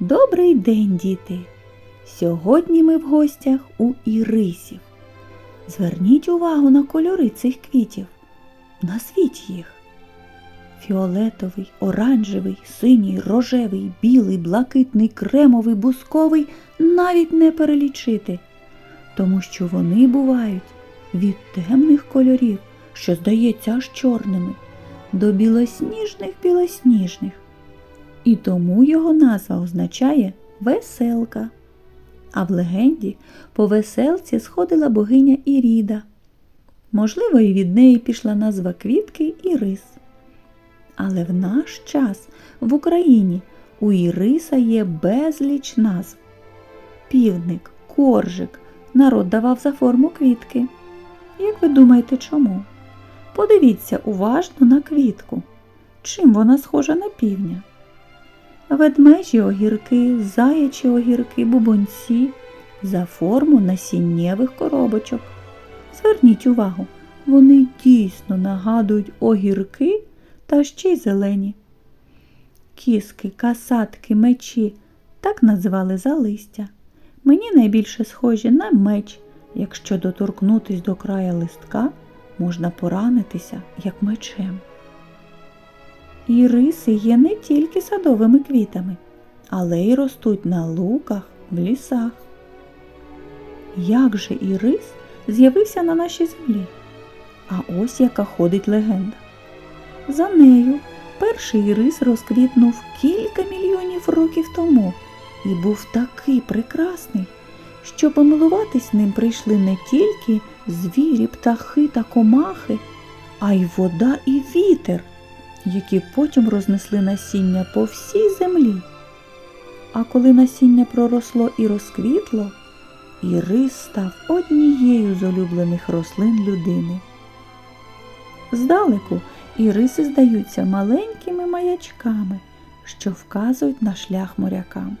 Добрий день, діти! Сьогодні ми в гостях у Ірисів. Зверніть увагу на кольори цих квітів. Назвіть їх. Фіолетовий, оранжевий, синій, рожевий, білий, блакитний, кремовий, бусковий навіть не перелічити, тому що вони бувають від темних кольорів, що здається аж чорними, до білосніжних білосніжних. І тому його назва означає веселка. А в легенді по веселці сходила богиня Іріда. Можливо, і від неї пішла назва квітки Ірис. Але в наш час в Україні у Іриса є безліч назв. Півник, коржик народ давав за форму квітки. Як ви думаєте, чому? Подивіться уважно на квітку. Чим вона схожа на півня? Ведмежі огірки, заячі огірки, бубонці за форму насіннєвих коробочок. Зверніть увагу, вони дійсно нагадують огірки та ще й зелені. Кіски, касатки, мечі так називали за листя. Мені найбільше схожі на меч. Якщо доторкнутись до края листка, можна поранитися як мечем. Іриси є не тільки садовими квітами, але й ростуть на луках, в лісах. Як же ірис з'явився на нашій землі? А ось яка ходить легенда. За нею перший ірис розквітнув кілька мільйонів років тому і був такий прекрасний, що помилуватись ним прийшли не тільки звірі, птахи та комахи, а й вода і вітер які потім рознесли насіння по всій землі. А коли насіння проросло і розквітло, і рис став однією з улюблених рослин людини. Здалеку іриси здаються маленькими маячками, що вказують на шлях морякам.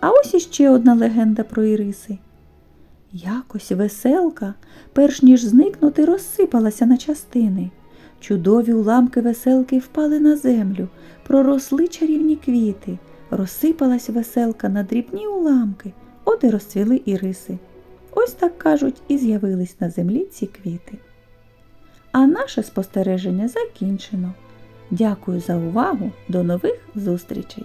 А ось іще одна легенда про іриси. Якось веселка, перш ніж зникнути, розсипалася на частини. Чудові уламки веселки впали на землю, проросли чарівні квіти, розсипалась веселка на дрібні уламки, от і розцвіли іриси. Ось так кажуть, і з'явились на землі ці квіти. А наше спостереження закінчено. Дякую за увагу. До нових зустрічей!